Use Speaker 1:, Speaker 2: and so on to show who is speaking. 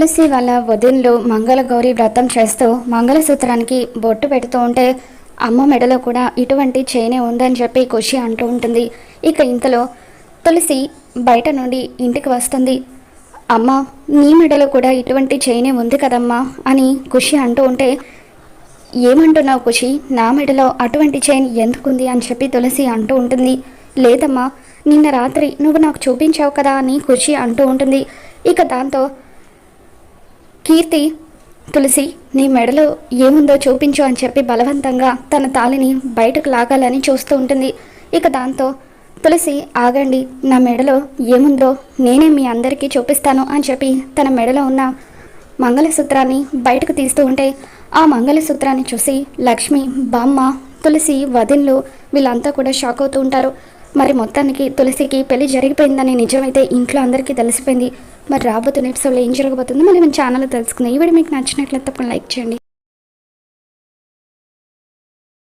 Speaker 1: తులసి వాళ్ళ వదినలు మంగళగౌరి వ్రతం చేస్తూ మంగళసూత్రానికి బొట్టు పెడుతూ ఉంటే అమ్మ మెడలో కూడా ఇటువంటి చైనే ఉందని చెప్పి ఖుషి అంటూ ఉంటుంది. ఇక ఇంతలో తులసి బయట నుండి ఇంటికి వస్తుంది. అమ్మ నీ మెడలో కూడా ఇటువంటి చైనే ఉంది కదమ్మా అని ఖుషి అంటూ ఉంటే ఏమంటున్నావు ఖుషి? నా మెడలో అటువంటి చైన్ ఎందుకుంది అని చెప్పి తులసి అంటూ ఉంటుంది. లేదమ్మా నిన్న రాత్రి నువ్వు నాకు చూపించావు కదా అని ఖుషి అంటూ ఉంటుంది. ఇక దాంతో కీర్తి తులసి నీ మెడలో ఏముందో చూపించు అని చెప్పి బలవంతంగా తన తాళిని బయటకు లాగాలని చూస్తూ ఉంటుంది. ఇక దాంతో తులసి ఆగండి నా మెడలో ఏముందో నేనే మీ అందరికీ చూపిస్తాను అని చెప్పి తన మెడలో ఉన్న మంగళసూత్రాన్ని బయటకు తీస్తూ ఉంటే ఆ మంగళసూత్రాన్ని చూసి లక్ష్మి బామ్మ తులసి వదిన్లు వీళ్ళంతా కూడా షాక్ అవుతూ ఉంటారు. మరి మొత్తానికి తులసికి పెళ్ళి జరిగిపోయిందని నిజమైతే ఇంట్లో అందరికీ తెలిసిపోయింది. మరి రాబోతున్న ఎపిసోడ్లో ఏం జరగబోతుందో మరి మన ఛానల్లో తెలుసుకుందాం. ఈ వీడియో మీకు నచ్చినట్లయితే తప్పకుండా లైక్ చేయండి.